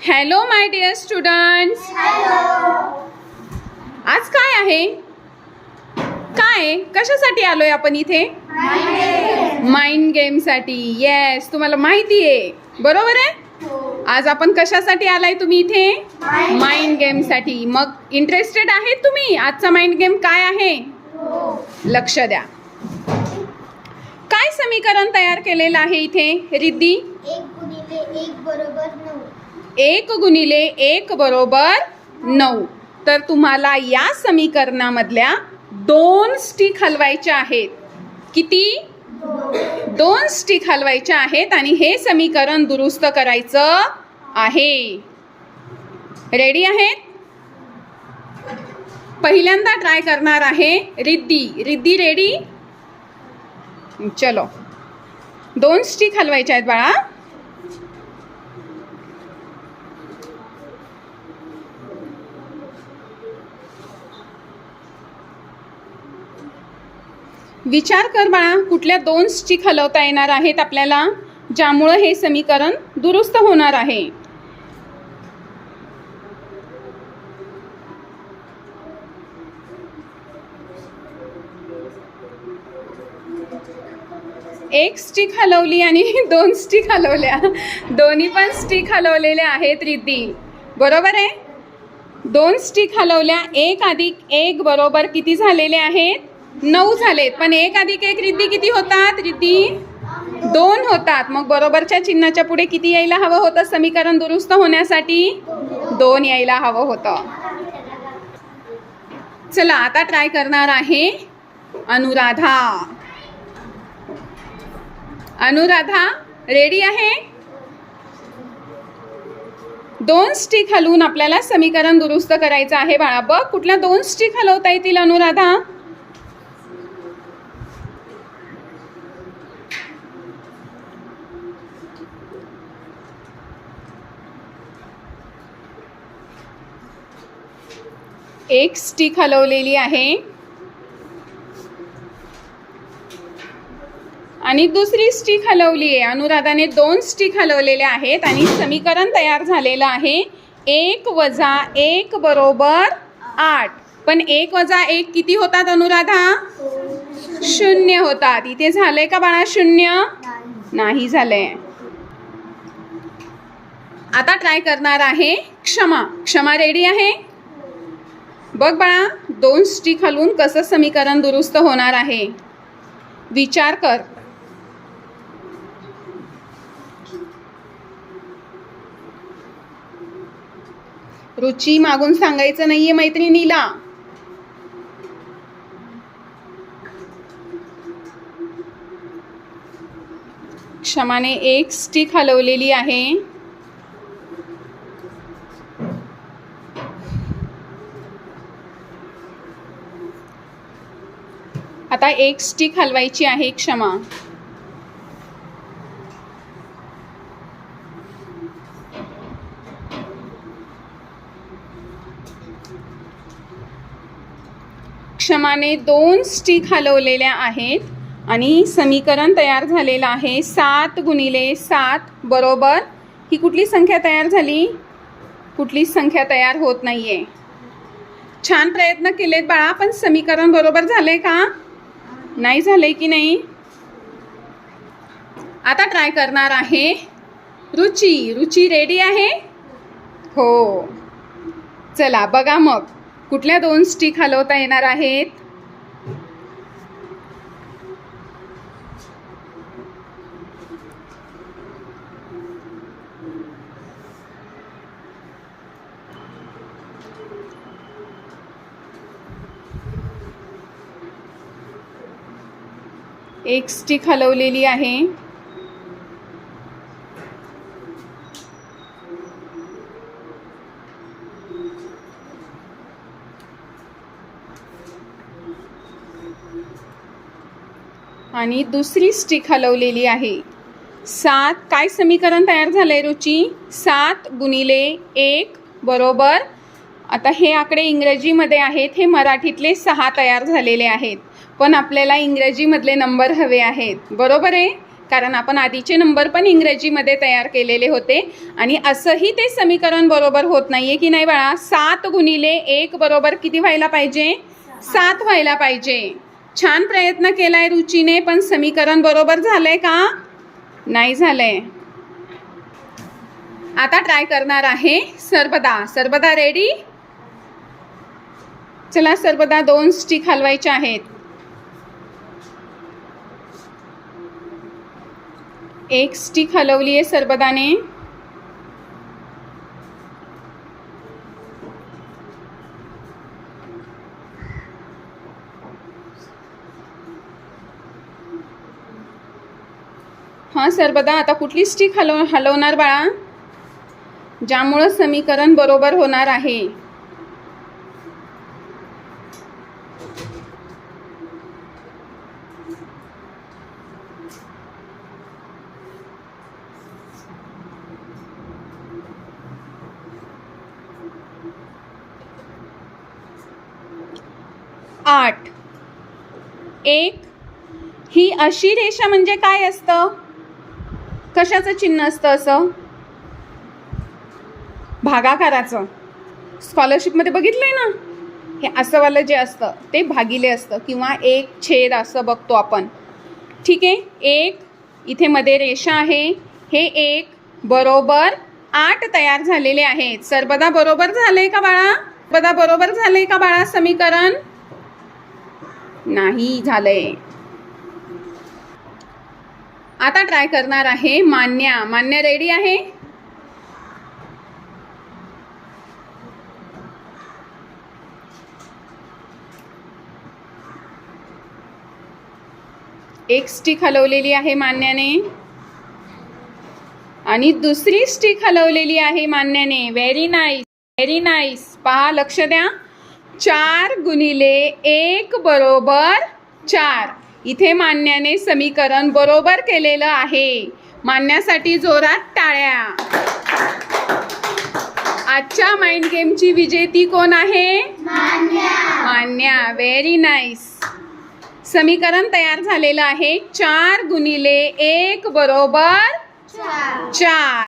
Hello my dear students आज काय आहे? काय? कशासाठी आलोय आपण इथे? माइंड गेमसाठी येस तुम्हाला माहिती आहे. बरोबर आहे? आज आपण कशासाठी आलाय तुम्ही इथे? माइंड गेमसाठी मग इंटरेस्टेड आहेत तुम्ही? आजचा माइंड गेम काय आहे? लक्ष द्या. काय समीकरण तयार केलेलं आहे इथे रिद्धी? एक गुणिले एक बरोबर नऊ. एक गुणिले एक बरोबर नऊ. तर तुम्हाला या समीकरणामधल्या दोन स्टिक हलवायच्या आहेत. किती? दोन स्टिक हलवायच्या आहेत आणि हे समीकरण दुरुस्त करायचं आहे. रेडी आहेत? पहिल्यांदा ट्राय करणार आहे रिद्धी. रिद्धी रेडी चलो. दोन स्टिक हलवायच्या आहेत बाळा. विचार कर बाळा कुठल्या दोन स्टिक हलवता येणार आहेत आपल्याला ज्यामुळं हे समीकरण दुरुस्त होणार आहे. एक स्टिक हलवली आणि दोन स्टिक हलवल्या दोन्ही पण स्टिक हलवलेल्या आहेत रिद्धी. बरोबर आहे? दोन स्टिक हलवल्या एक अधिक एक बरोबर किती झालेले आहेत? नऊ झालेत पण एक अधिक एक रिद्धी किती होतात? रिद्धी दोन होतात. मग बरोबरच्या चिन्हाच्या पुढे किती यायला हवं होतं? समीकरण दुरुस्त होण्यासाठी दोन यायला हवं होतं. चला आता ट्राय करणार आहे अनुराधा. अनुराधा रेडी आहे? दोन स्टिक हलवून आपल्याला समीकरण दुरुस्त करायचं आहे बाळा. बघ कुठल्या दोन स्टिक हलवता येतील अनुराधा? एक स्टिक हलवलेली आहे. आणि दुसरी स्टिक हलवली आहे. अनुराधाने दोन स्टिक हलवलेल्या आहेत आणि समीकरण तयार झालेलं आहे. एक वजा एक बरोबर आठ. पण एक वजा एक किती होतात अनुराधा? शून्य होतात. इथे झालंय का बाळा शून्य? नाही झालंय. आता ट्राय करणार आहे क्षमा. क्षमा रेडी आहे? बघ बाळा दोन स्टिक हलवून कसं समीकरण दुरुस्त होणार आहे? विचार कर. रुची मागून सांगायचं नाहीये मैत्रिणीला क्षमाने एक स्टिक हलवलेली आहे. आता एक स्टिक हलवायची आहे क्षमा. क्षमाने दोन स्टिक हलवलेल्या आहेत आणि समीकरण तयार झालेलं आहे सात गुणिले सात बरोबर. ही कुठली संख्या तयार झाली? कुठलीच संख्या तयार होत नाहीये. छान प्रयत्न केलेत बाळा पण समीकरण बरोबर झालंय का? नाही झालंय की नाही? आता ट्राय करणार आहे. रुची रुची रेडी आहे? हो. चला बघा मग. कुठल्या दोन स्टिक हलवता येणार आहेत? एक स्टिक हलवलेली आहे. आणि दुसरी स्टिक हलवलेली आहे. सात काय समीकरण तयार झालंय रुची? सात गुणिले एक बरोबर. आता हे आकडे इंग्रजीमध्ये आहेत हे मराठीतले सहा तयार झालेले आहेत. पण आपल्याला इंग्रजीमधले नंबर हवे आहेत. बरोबर आहे? कारण आपण आधीचे नंबर पण इंग्रजीमध्ये तयार केलेले होते. आणि असंही ते समीकरण बरोबर होत नाही आहे की नाही बाळा? सात गुणिले एक बरोबर किती व्हायला पाहिजे? सात व्हायला पाहिजे. छान प्रयत्न केलाय रुचीने पण समीकरण बरोबर झालंय का? नाही झालंय. आता ट्राय करणार आहे सरबदा. सर्वदा रेडी चला सर्वदा दोन स्टिक हलवायच्या आहेत. एक स्टिक हलवली आहे सरबदाने हां सरबदा आता कुठली स्टिक हलव हलवणार बाळा? ज्यामुळं समीकरण बरोबर होणार आहे. आठ. एक. ही अशी रेषा म्हणजे काय असतं? कशाचं चिन्ह असतं असं? भागाकाराचं. स्कॉलरशिपमध्ये बघितलंय ना? हे असंवालं जे असतं ते भागिले असतं किंवा एक छेद असं बघतो आपण. ठीक आहे? एक इथे मध्ये रेषा आहे. हे एक बरोबर आठ तयार झालेले आहेत. सर्वदा बरोबर झाले का बाळा? बदा बरोबर झाले का बाळा समीकरण? नाही झालंय. आता ट्राय करणार आहे मान्या. मान्य रेडी आहे? एक स्टिक हलवलेली आहे मान्याने. आणि दुसरी स्टिक हलवलेली आहे मान्याने. व्हेरी नाईस व्हेरी नाईस पहा लक्ष द्या. चार गुणिले एक बरोबर चार. इथे मान्याने समीकरण बरोबर केलेलं आहे. मान्यासाठी जोरात टाळ्या. आजच्या माइंड गेमची विजेती कोण आहे? मान्या. व्हेरी नाईस समीकरण तयार झालेलं आहे. चार गुणिले एक बरोबर चार. चार.